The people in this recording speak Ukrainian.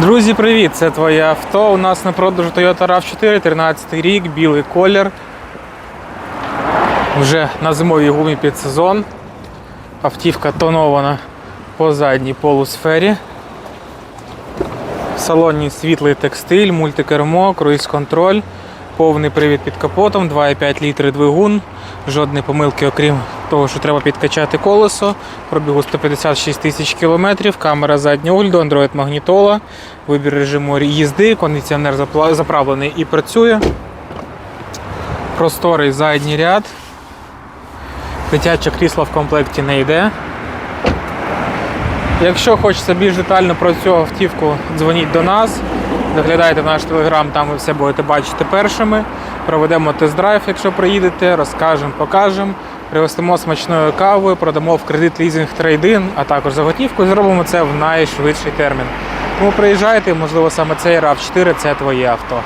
Друзі, привіт! Це твоє авто. У нас на продажу Toyota RAV4, 13 рік, білий колір. Вже на зимовій гумі під сезон. Автівка тонована по задній полусфері. В салоні світлий текстиль, мультикермо, круїз-контроль, повний привід під капотом, 2,5 літри двигун, жодної помилки, окрім того, що треба підкачати колесо, пробігу 156 тисяч кілометрів, камера заднього огляду, Android магнітола, вибір режиму їзди, кондиціонер заправлений і працює. Просторий задній ряд. Дитяче крісло в комплекті не йде. Якщо хочеться більш детально про цю автівку, дзвоніть до нас. Заглядайте наш телеграм, там ви все будете бачити першими. Проведемо тест-драйв, якщо приїдете, розкажемо, покажемо. Привеземо смачною кавою, продамо в кредит лізинг трейдин, а також за готівку зробимо це в найшвидший термін. Тому приїжджайте, можливо, саме цей RAV4 це твоє авто.